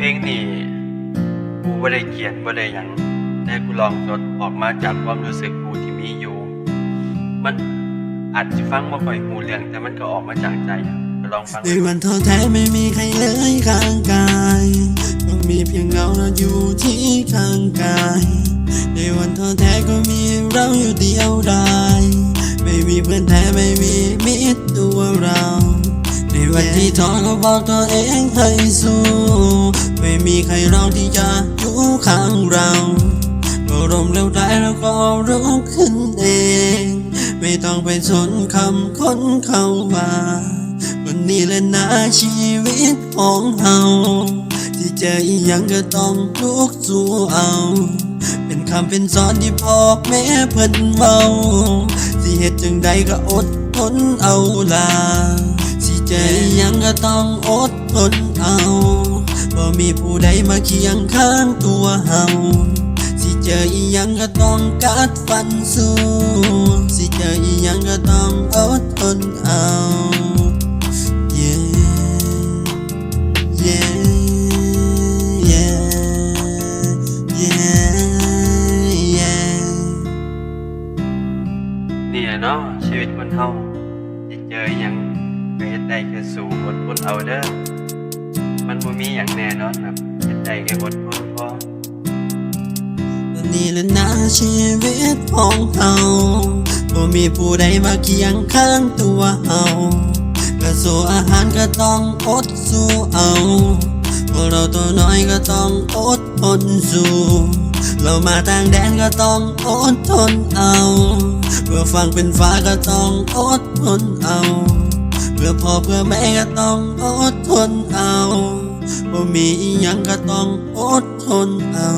เพลงนี่กูบ่ได้เขียนบ่ได้หยังแต่กูลองจดออกมาจากความรู้สึกกูที่มีอยู่ มันอาจจะฟังบ่ค่อยหูเรื่องแต่มันก็ออกมาจากใจก็ลองฟังในวันท้อแท้ไม่มีใครเลยข้างกายต้องมีเพียงเราเราอยู่ที่ข้างกายในวันท้อแท้ก็มีเราอยู่เดียวดายไม่มีเพื่อนแท้ไม่มีมิตรตัวเรา ในวันที่ท้อก็บอกตัวเองให้สู้ ใครเราที่จะอยู่ข้างเราเราลมเร็วได้เราก็รู้ขึ้นเอง ไม่ต้องไปสนคำคนเข้าว่าวันนี้และนะชีวิตของเฮาที่เจออีหยังก็ต้องลุกสู้เอา เป็นคำเป็นสอนที่พ่อแม่เพิ่นเมาสิเหตุจังใดก็อดทนเอาลาสิเจออีหยังก็ต้องอดทนเอา บ่มีผู้ใดมาเคียงข้างตัวเฮาสิเจออีหยังก็ต้องกัดฟันสู้สิเจออีหยังก็ต้องอดทนเอา Yeah, yeah, yeah, yeah, yeah. นี่อะเนาะชีวิตคนเฮาสิเจอหยังก็เฮ็ดได้แค่สู้อดทนเอาเด้อ มันบ่มีหยังแน่นอนครับเฮ็ดได้แค่อดทนพอนี่แหละนะชีวิตของเฮาบ่มีผู้ใดมาเคียงข้างตัวเฮาก็สู้อาหารก็ต้องอดสู้เอาพวกเราตัวน้อยก็ต้องอดทนสู้ เรามาต่างแดนก็ต้องอดทนเอาเพื่อฟังเป็นฟ้าก็ต้องอดทนเอา เพื่อพ่อเพื่อแม่ก็ต้องอดทนเอา บ่มีอีหยังก็ต้องอดทนเอา